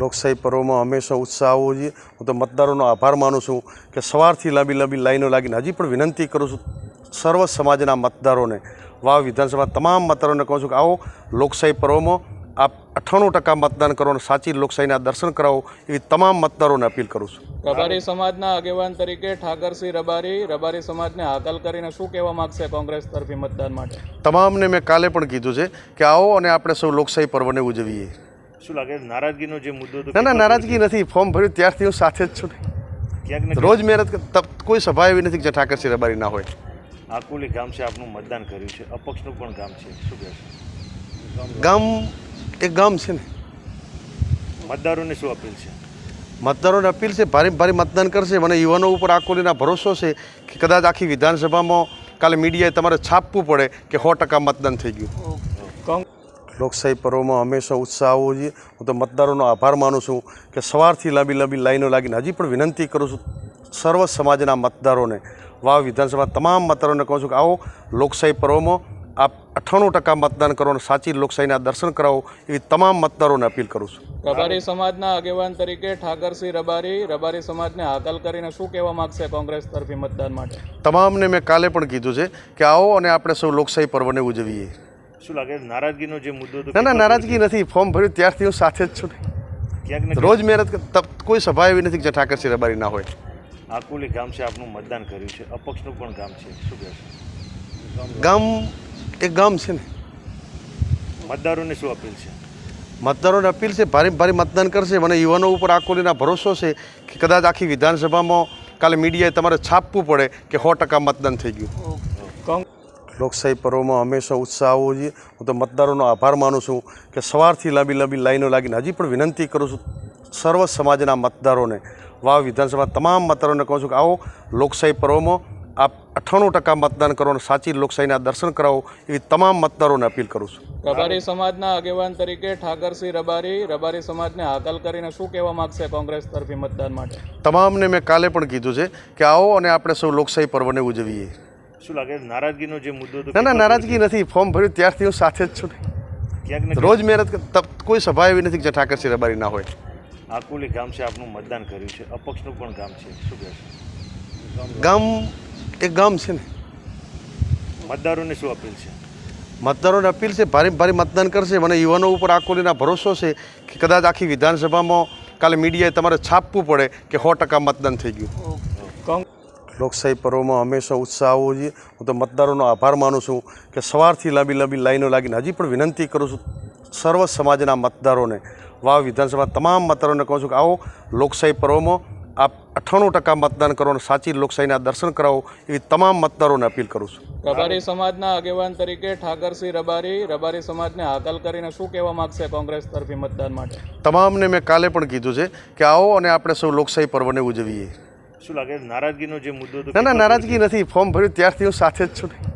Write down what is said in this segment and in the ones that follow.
લોકશાહી પર્વમાં હંમેશા ઉત્સાહ હોવો જોઈએ હું તો મતદારોનો આભાર માનું છું કે સવારથી લાંબી લાંબી લાઈનો લાગીને હજી પણ વિનંતી કરું છું સર્વ સમાજના મતદારોને વાવ વિધાનસભા તમામ મતદારોને કહું છું કે આવો લોકશાહી પર્વમાં આપ અઠ્ઠાણું ટકા મતદાન કરો અને સાચી લોકશાહીના દર્શન કરાવો એવી તમામ મતદારોને અપીલ કરું છું. રબારી સમાજના આગેવાન તરીકે ઠાકરસિંહ રબારી રબારી સમાજને હાકલ કરીને શું કહેવા માગશે કોંગ્રેસ તરફી મતદાન માટે? તમામને મેં કાલે પણ કીધું છે કે આવો અને આપણે સૌ લોકશાહી પર્વને ઉજવીએ. શું લાગે? નારાજગીનો જે મુદ્દો હતો ના ના નારાજગી નથી. ફોર્મ ભર્યું ત્યારથી હું સાથે જ છું. ને. ક્યાંક રોજ મહેનત કોઈ સભા એવી નથી કે જે ઠાકરસિંહ રબારી ના હોય. આકુલી ગામ છે આપનું મતદાન કર્યું છે. અપક્ષનું પણ ગામ છે. શું કહેશો? ગામ એ ગામ છે ને. મતદારોને શું અપીલ છે? મતદારોને અપીલ છે ભારે ભારે મતદાન કરશે. મને યુવાનો ઉપર આકોલીના ભરોસો છે કે કદાચ આખી વિધાનસભામાં કાલે મીડિયાએ તમારે છાપવું પડે કે સો ટકા મતદાન થઈ ગયું. લોકશાહી પર્વમાં હંમેશા ઉત્સાહ હોવો જોઈએ હું તો મતદારોનો આભાર માનું છું કે સવારથી લાંબી લાંબી લાઈનો લાગીને હજી પણ વિનંતી કરું છું સર્વ સમાજના મતદારોને વાવ વિધાનસભા તમામ મતદારોને કહું છું કે આવો લોકશાહી પર્વમાં આપ અઠ્ઠાણું ટકા મતદાન કરો અને સાચી લોકશાહીના દર્શન કરાવો એવી તમામ મતદારોને અપીલ કરું છું. રબારી સમાજના આગેવાન તરીકે ઠાકરસિંહ રબારી રબારી સમાજને હાકલ કરીને શું કહેવા માગશે કોંગ્રેસ તરફી મતદાન માટે? તમામને મેં કાલે પણ કીધું છે કે આવો અને આપણે સૌ લોકશાહી પર્વને ઉજવીએ. શું લાગે? નારાજગીનો જે મુદ્દો ના ના નારાજગી નથી. ફોર્મ ભર્યું ત્યારથી હું સાથે જ છું. ને. ક્યાંક રોજ મહેનત કોઈ સભા એવી નથી કે જે ઠાકરસિંહ રબારી ના હોય. આકુલી ગામ છે આપનું મતદાન કર્યું છે. અપક્ષનું પણ ગામ છે. શું કહેશો? ગામ એ ગામ છે ને. મતદારોને શું અપીલ છે? મતદારોને અપીલ છે ભારે ભારે મતદાન કરશે. મને યુવાનો ઉપર આકોલીના ભરોસો છે કે કદાચ આખી વિધાનસભામાં કાલે મીડિયાએ તમારે છાપવું પડે કે સો ટકા મતદાન થઈ ગયું. લોકશાહી પર્વમાં હંમેશા ઉત્સાહ હોવો જોઈએ હું તો મતદારોનો આભાર માનું છું કે સવારથી લાંબી લાંબી લાઈનો લાગીને હજી પણ વિનંતી કરું છું સર્વ સમાજના મતદારોને વાવ વિધાનસભા તમામ મતદારોને કહું છું કે આવો લોકશાહી પર્વમાં આપ અઠ્ઠાણું ટકા મતદાન કરો અને સાચી લોકશાહીના દર્શન કરાવો એવી તમામ મતદારોને અપીલ કરું છું. રબારી સમાજના આગેવાન તરીકે ઠાકરસિંહ રબારી રબારી સમાજને હાકલ કરીને શું કહેવા માગશે કોંગ્રેસ તરફી મતદાન માટે? તમામને મેં કાલે પણ કીધું છે કે આવો અને આપણે સૌ લોકશાહી પર્વને ઉજવીએ. શું લાગે? નારાજગીનો જે મુદ્દો ના ના નારાજગી નથી. ફોર્મ ભર્યું ત્યારથી હું સાથે જ છું. ને. ક્યાંક રોજ મહેનત કોઈ સભા એવી નથી જે ઠાકરસિંહ રબારી ના હોય. આકુલી ગામ છે આપનું મતદાન કર્યું છે. અપક્ષનું પણ ગામ છે. શું કહેશો? ગામ એ ગામ છે ને. મતદારોને શું અપીલ છે? મતદારોને અપીલ છે ભારે ભારે મતદાન કરશે. મને યુવાનો ઉપર આકોલીના ભરોસો છે કે કદાચ આખી વિધાનસભામાં કાલે મીડિયાએ તમારે છાપવું પડે કે સો ટકા મતદાન થઈ ગયું. લોકશાહી પર્વમાં હંમેશા ઉત્સાહ હોવો જોઈએ હું તો મતદારોનો આભાર માનું છું કે સવારથી લાંબી લાંબી લાઈનો લાગીને હજી પણ વિનંતી કરું છું સર્વ સમાજના મતદારોને વાવ વિધાનસભા તમામ મતદારોને કહું છું કે આવો લોકશાહી પર્વમાં આપ અઠ્ઠાણું ટકા મતદાન કરો અને સાચી લોકશાહીના દર્શન કરાવો એવી તમામ મતદારોને અપીલ કરું છું. રબારી સમાજના આગેવાન તરીકે ઠાકરસિંહ રબારી રબારી સમાજને હાકલ કરીને શું કહેવા માગશે કોંગ્રેસ તરફી મતદાન માટે? તમામને મેં કાલે પણ કીધું છે કે આવો અને આપણે સૌ લોકશાહી પર્વને ઉજવીએ. શું લાગે? નારાજગીનો જે મુદ્દો હતો ના ના નારાજગી નથી. ફોર્મ ભર્યું ત્યારથી હું સાથે જ છું. ને.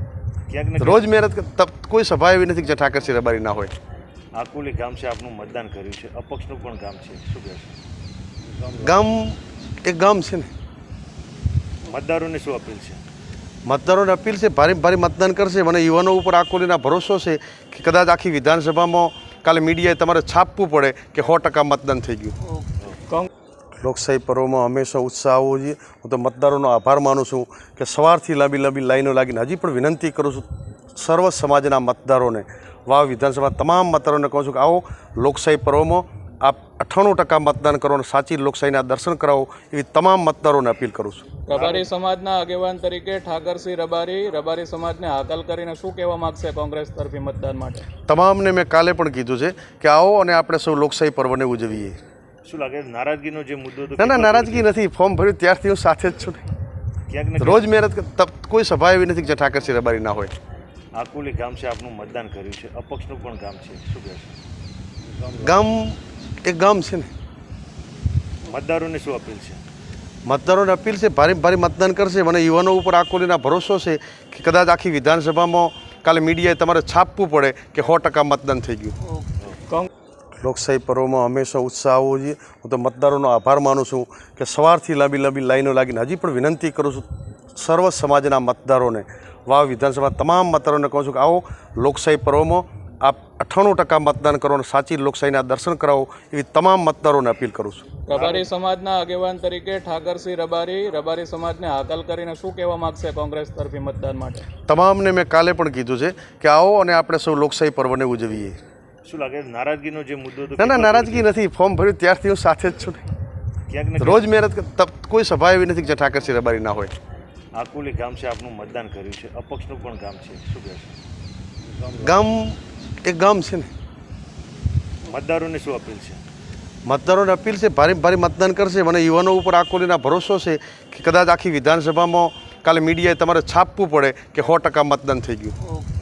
ક્યાંક રોજ મહેનત કોઈ સભા એવી નથી કે જે ઠાકરસિંહ રબારી ના હોય. આકુલી ગામ છે આપનું મતદાન કર્યું છે. અપક્ષનું પણ ગામ છે. શું કહેશો? ગામ એ ગામ છે ને. મતદારોને શું અપીલ છે? મતદારોને અપીલ છે ભારે ભારે મતદાન કરશે. મને યુવાનો ઉપર આકોલીના ભરોસો છે કે કદાચ આખી વિધાનસભામાં કાલે મીડિયાએ તમારે છાપવું પડે કે સો ટકા મતદાન થઈ ગયું. કોંગ- લોકશાહી પર્વમાં હંમેશા ઉત્સાહ હોવો જોઈએ હું તો મતદારોનો આભાર માનું છું કે સવારથી લાંબી લાંબી લાઈનો લાગીને હજી પણ વિનંતી કરું છું સર્વ સમાજના મતદારોને વાવ વિધાનસભા તમામ મતદારોને કહું છું કે આવો લોકશાહી પર્વમાં આપ અઠ્ઠાણું ટકા મતદાન કરો અને સાચી લોકશાહીના દર્શન કરાવો એવી તમામ મતદારોને અપીલ કરું છું. રબારી સમાજના આગેવાન તરીકે ઠાકરસિંહ રબારી રબારી સમાજને હાકલ કરીને શું કહેવા માગશે કોંગ્રેસ તરફી મતદાન માટે? તમામને મેં કાલે પણ કીધું છે કે આવો અને આપણે સૌ લોકશાહી પર્વને ઉજવીએ. શું લાગે? નારાજગીનો જે મુદ્દો હતો ના ના નારાજગી નથી. ફોર્મ ભર્યું ત્યારથી હું સાથે જ છું. ને ક્યાંક રોજ મહેનત કોઈ સભા એવી નથી કે જે ઠાકરસિંહ રબારી ના હોય. આકુલી ગામ છે આપનું મતદાન કર્યું છે. અપક્ષનું પણ ગામ છે. શું કહેશો? ગામ એ ગામ છે ને. મતદારોને શું અપીલ છે? મતદારોને અપીલ છે ભારે ભારે મતદાન કરશે. મને યુવાનો ઉપર આકોલીના ભરોસો છે કે કદાચ આખી વિધાનસભામાં કાલે મીડિયાએ તમારે છાપવું પડે કે સો ટકા મતદાન થઈ ગયું. કોંગ- લોકશાહી પર્વમાં હંમેશા ઉત્સાહ હોવો જોઈએ હું તો મતદારોનો આભાર માનું છું કે સવારથી લાંબી લાંબી લાઈનો લાગીને હજી પણ વિનંતી કરું છું સર્વ સમાજના મતદારોને વાવ વિધાનસભા તમામ મતદારોને કહું છું કે આવો લોકશાહી પર્વમાં આપ અઠ્ઠાણું ટકા મતદાન કરો અને સાચી લોકશાહીના દર્શન કરાવો એવી તમામ મતદારોને અપીલ કરું છું. રબારી સમાજના આગેવાન તરીકે ઠાકરસિંહ રબારી રબારી સમાજને હાકલ કરીને શું કહેવા માગશે કોંગ્રેસ તરફી મતદાન માટે? તમામને મેં કાલે પણ કીધું છે કે આવો અને આપણે સૌ લોકશાહી પર્વને ઉજવીએ. શું લાગે? નારાજગીનો જે મુદ્દો ના ના નારાજગી નથી. ફોર્મ ભર્યું ત્યારથી હું સાથે જ છું. ને. ક્યાંક રોજ મહેનત કોઈ સભા એવી નથી કે જે ઠાકરસિંહ રબારી ના હોય. આકુલી ગામ છે આપનું મતદાન કર્યું છે. અપક્ષનું પણ ગામ છે. શું કહેશો? ગામ એ ગામ છે ને. મતદારોને શું અપીલ છે? મતદારોને અપીલ છે ભારે ભારે મતદાન કરશે. મને યુવાનો ઉપર આકોલીના ભરોસો છે કે કદાચ આખી વિધાનસભામાં કાલે મીડિયાએ તમારે છાપવું પડે કે સો ટકા મતદાન થઈ ગયું.